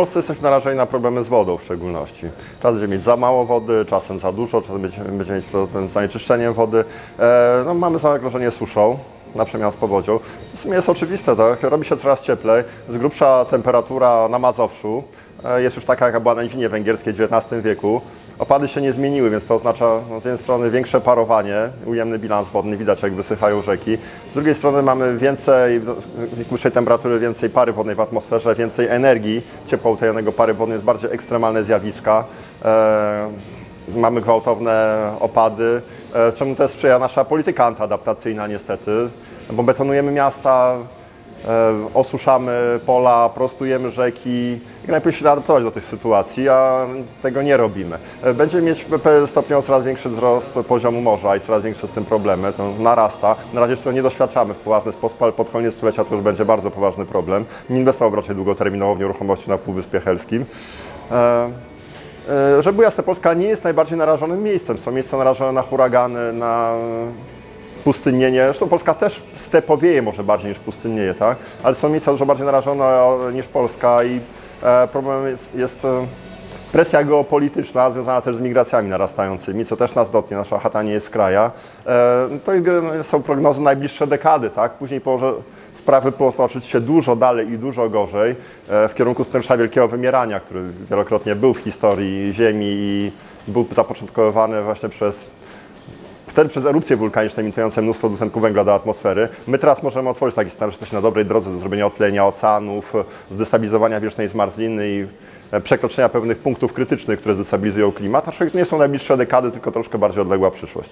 Polsce jesteśmy narażeni na problemy z wodą w szczególności. Czasem będziemy mieć za mało wody, czasem za dużo, czasem będziemy, będziemy mieć problem z zanieczyszczeniem wody. E, no, mamy zagrożenie suszą na przemian z powodzią. W sumie jest oczywiste, tak? Robi się coraz cieplej, z grubsza temperatura na Mazowszu jest już taka, jaka była na Nizinie Węgierskiej w XIX wieku. Opady się nie zmieniły, więc to oznacza no, z jednej strony większe parowanie, ujemny bilans wodny, widać jak wysychają rzeki. Z drugiej strony mamy więcej, w wyższej temperatury, więcej pary wodnej w atmosferze, więcej energii ciepła utajonego pary wodnej, jest bardziej ekstremalne zjawiska. E, mamy gwałtowne opady, e, czemu też sprzyja nasza polityka antyadaptacyjna niestety, bo betonujemy miasta, e, osuszamy pola, prostujemy rzeki i najpierw się adaptować do tej sytuacji, a tego nie robimy. E, Będziemy mieć stopniowo coraz większy wzrost poziomu morza i coraz większe z tym problemy, to narasta. Na razie jeszcze nie doświadczamy w poważny sposób, ale pod koniec stulecia to już będzie bardzo poważny problem. Nie inwestował raczej długoterminowo w nieruchomości na Półwyspie Helskim. E, E, Żeby jasne, Polska nie jest najbardziej narażonym miejscem. Są miejsca narażone na huragany, na pustynienie. Zresztą Polska też stepowieje może bardziej niż pustynieje, tak? Ale są miejsca dużo bardziej narażone niż Polska i e, problem jest, jest e, presja geopolityczna związana też z migracjami narastającymi, co też nas dotknie. Nasza chata nie jest kraja. E, to są prognozy najbliższe dekady, tak? Później może sprawy potoczyć się dużo dalej i dużo gorzej w kierunku scenariusza wielkiego wymierania, który wielokrotnie był w historii Ziemi i był zapoczątkowany właśnie przez wtedy przez erupcje wulkaniczne emitujące mnóstwo dwutlenku węgla do atmosfery. My teraz możemy otworzyć taki scenariusz, jesteśmy na dobrej drodze do zrobienia otlenia oceanów, zdestabilizowania wiecznej zmarzliny i e, przekroczenia pewnych punktów krytycznych, które zdestabilizują klimat, aczkolwiek to nie są najbliższe dekady, tylko troszkę bardziej odległa przyszłość.